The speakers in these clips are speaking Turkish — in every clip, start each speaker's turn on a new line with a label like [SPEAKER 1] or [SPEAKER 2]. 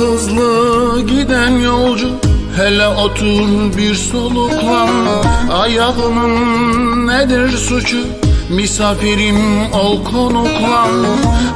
[SPEAKER 1] Hızlı giden yolcu Hele otur bir soluklan Ayağımın nedir suçu? Misafirim ol konuklan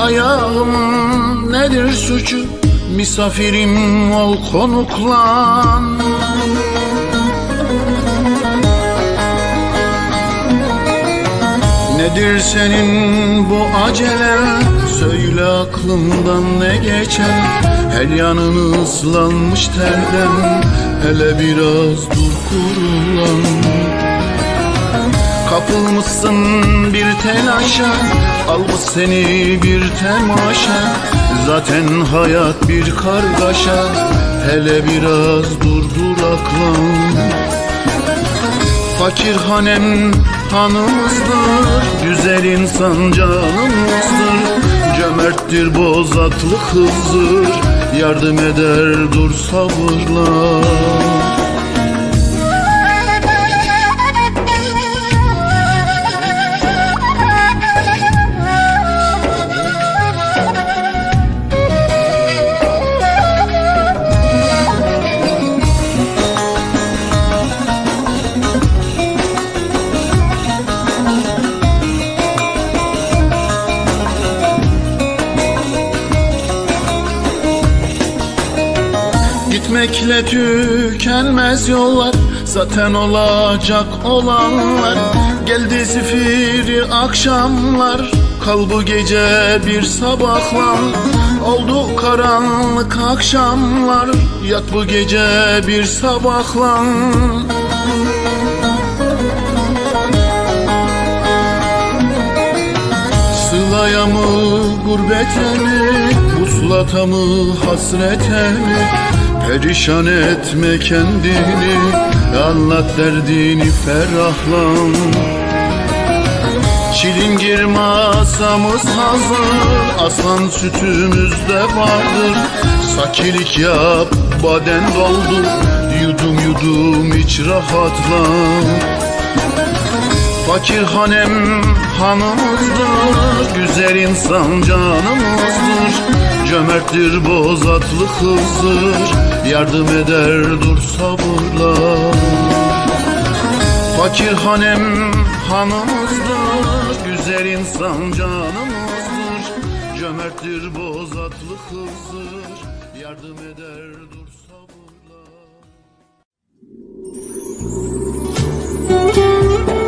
[SPEAKER 1] Ayağımın nedir suçu? Misafirim ol konuklan Nedir senin bu acelen Söyle aklımdan ne geçer? Her yanın ıslanmış terden Hele biraz dur kurulan. Kapılmışsın bir telaşa Almış seni bir temaşa. Zaten hayat bir kargaşa Hele biraz dur duraklan. Fakir hanem hanımızdır Güzel insan canımızdır Cömerttir bozatlı kızdır Yardım eder dur sabırla tükenmez yollar Zaten olacak olanlar. Geldi zifiri akşamlar Kal bu gece bir sabahlan Oldu karanlık akşamlar Yat bu gece bir sabahlan Sılaya mı gurbete mi Uslata mı hasrete mi Perişan etme kendini Anlat derdini ferahlan. Çilingir masamız hazır Aslan sütümüz de vardır. Sakilik yap baden doldur Yudum yudum iç rahatlan Fakir hanem hanımızdır Güzel insan canımızdır. Cömerttir bozatlı kızdır Yardım eder dur sabırla. Fakir hanem hanımızdır Güzel insan canımızdır. Cömerttir bozatlı kızdır Yardım eder dur sabırla.
[SPEAKER 2] olsun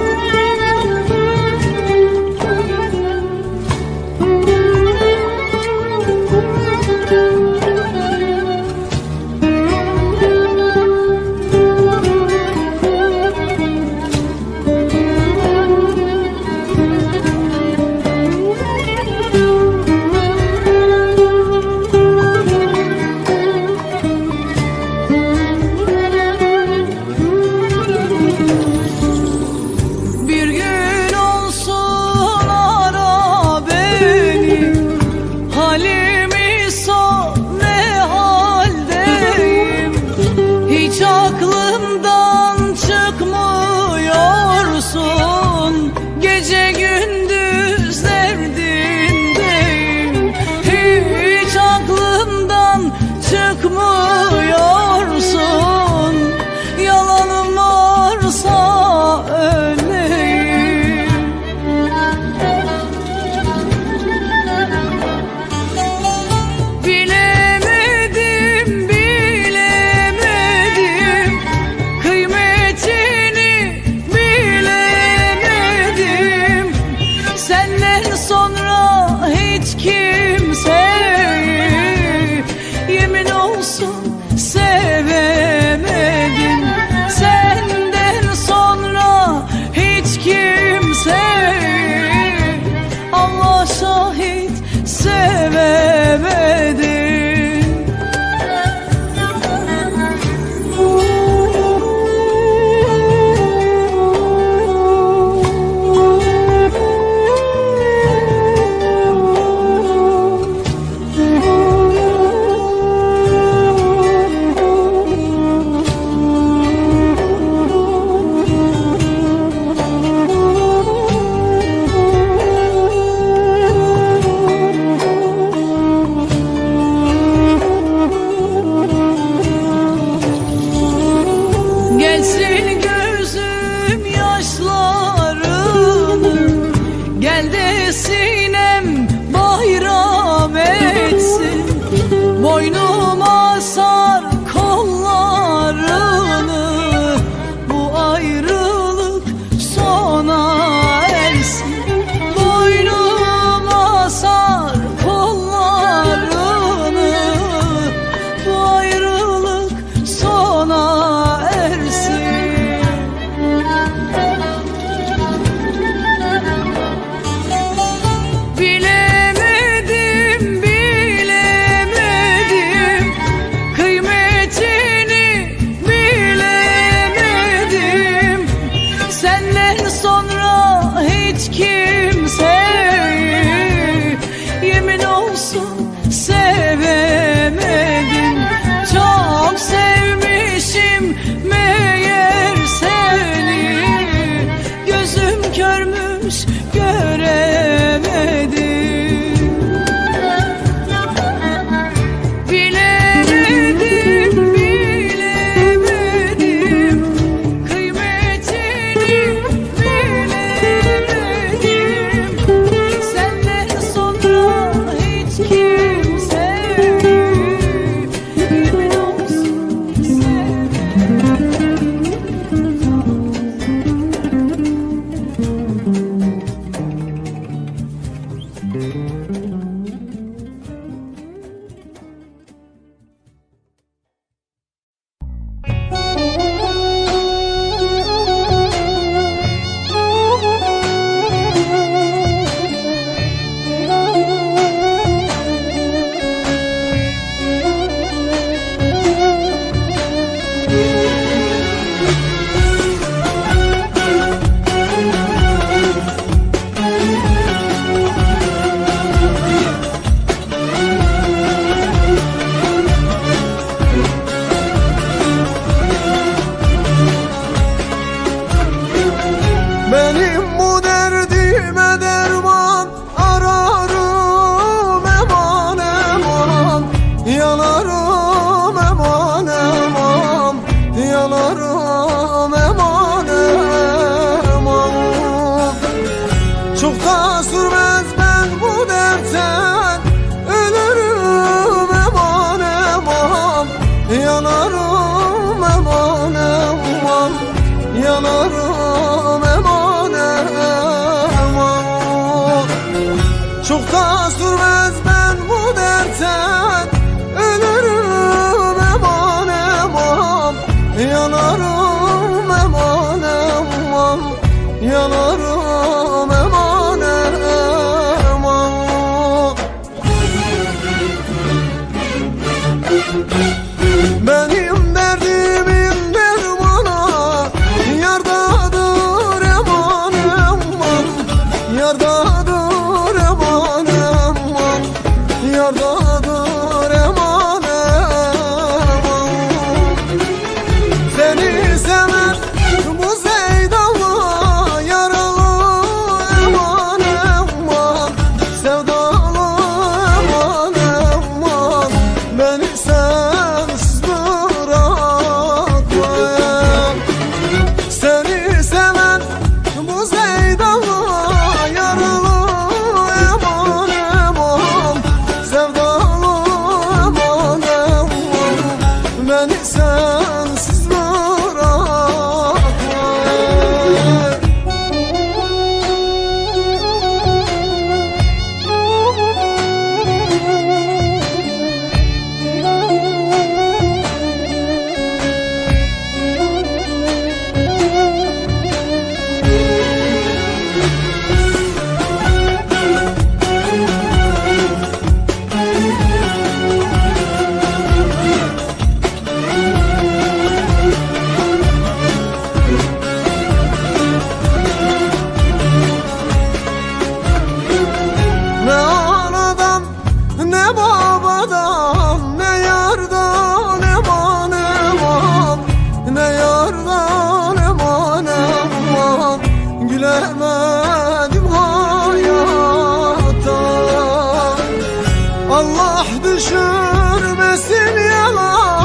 [SPEAKER 3] düşürmesin yalan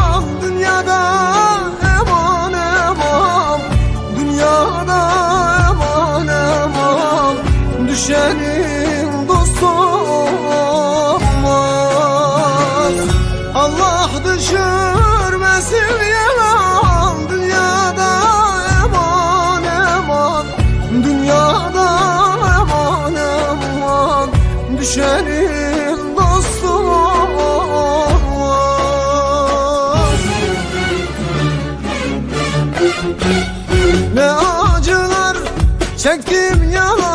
[SPEAKER 3] çektim yalan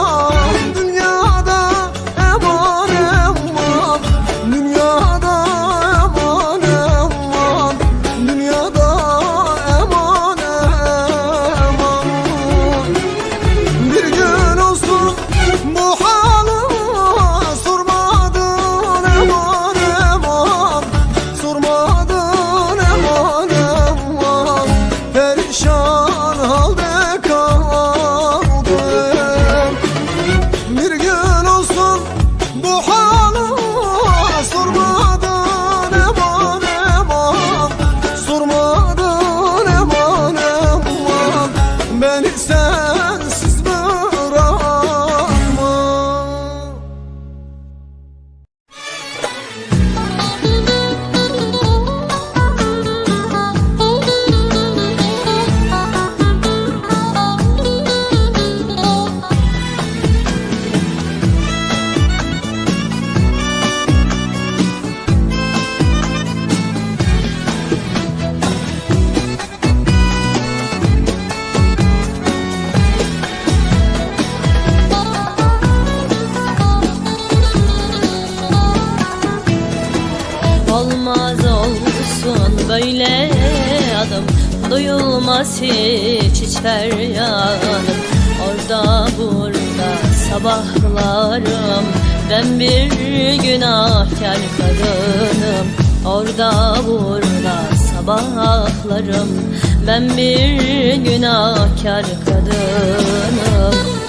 [SPEAKER 3] olsun
[SPEAKER 4] böyle adım Duyulmaz hiç hiç feryadım Orada burada sabahlarım. Ben bir günahkar kadınım. Orada burada sabahlarım. Ben bir günahkar kadınım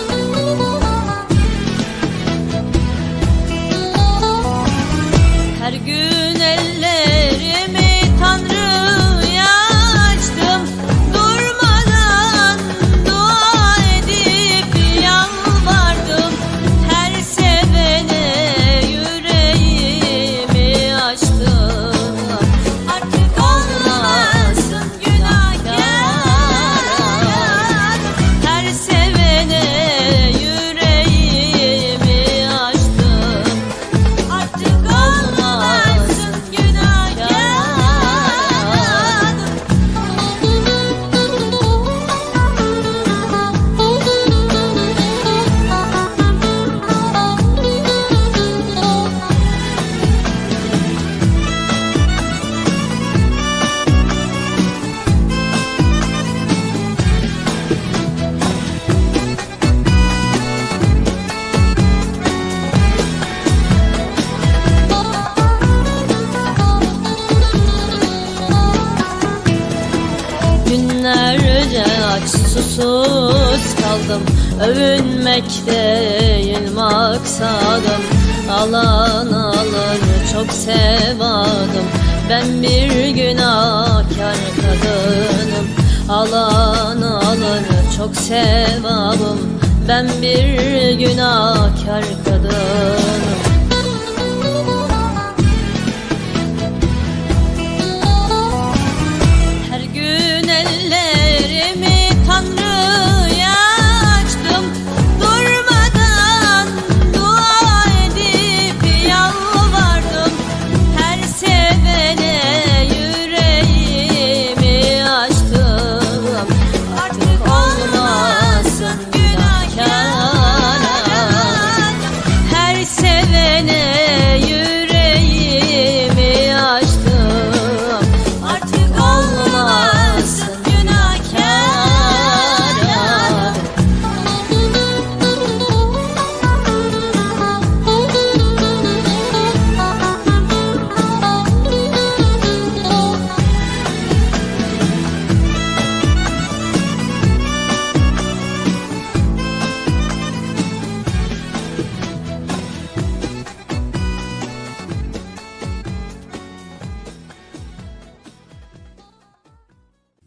[SPEAKER 4] aç susuz kaldım Övünmek değil maksadım. Alan alır çok sevadım Ben bir günahkar kadınım. Alan alır çok sevabım Ben bir günahkar kadınım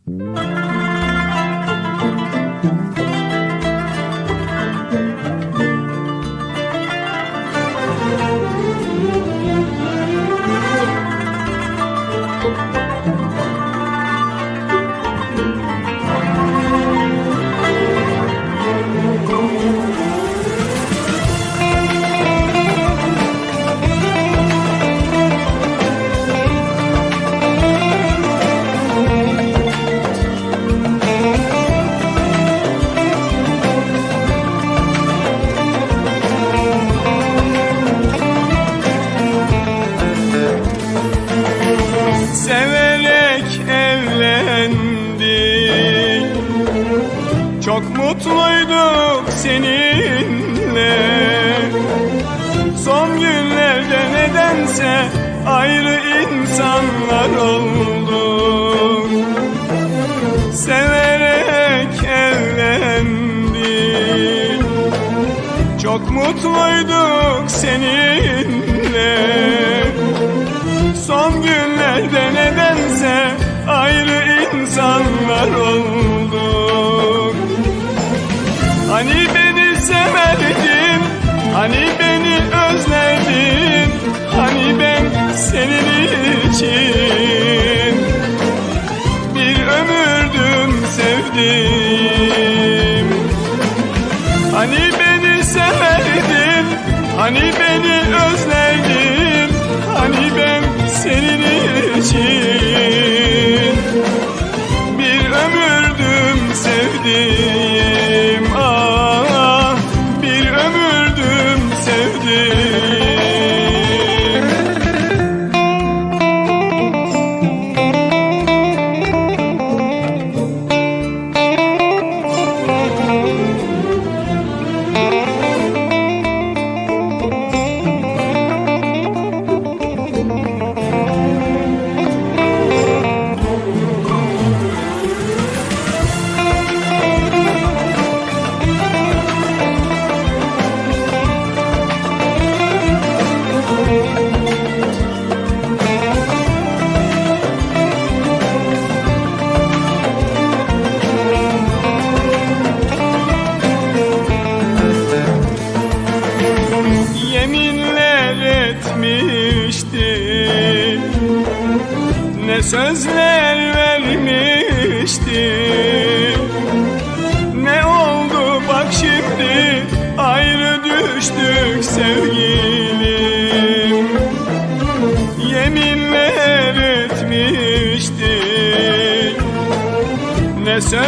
[SPEAKER 5] Severek Çok mutluyduk seninle. Son günlerde nedense ayrı insanlar olduk. Severek evlendik. Çok mutluyduk seninle. Son günlerde nedense ayrı insanlar olduk beni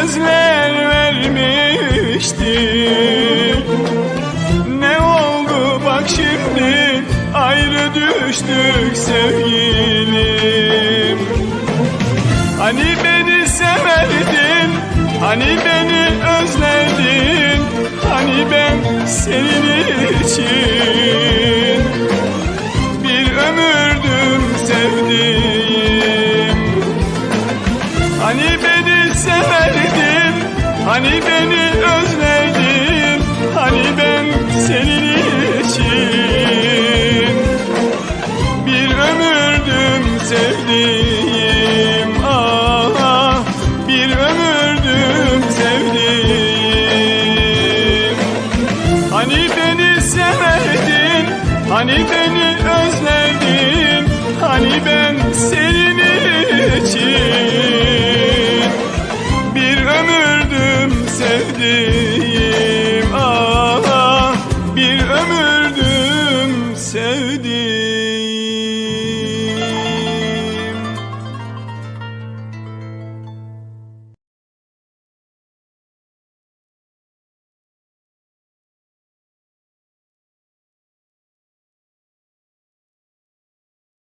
[SPEAKER 5] sözler vermiştik Ne oldu bak şimdi ayrı düştük sevgilim. Hani beni severdin Hani beni özledin Hani ben senin için Hani beni özledin Hani ben senin için. Bir ömürdüm sevdiğim ah, Bir ömürdüm sevdiğim. Hani beni severdin Hani beni özledin Hani ben sevdim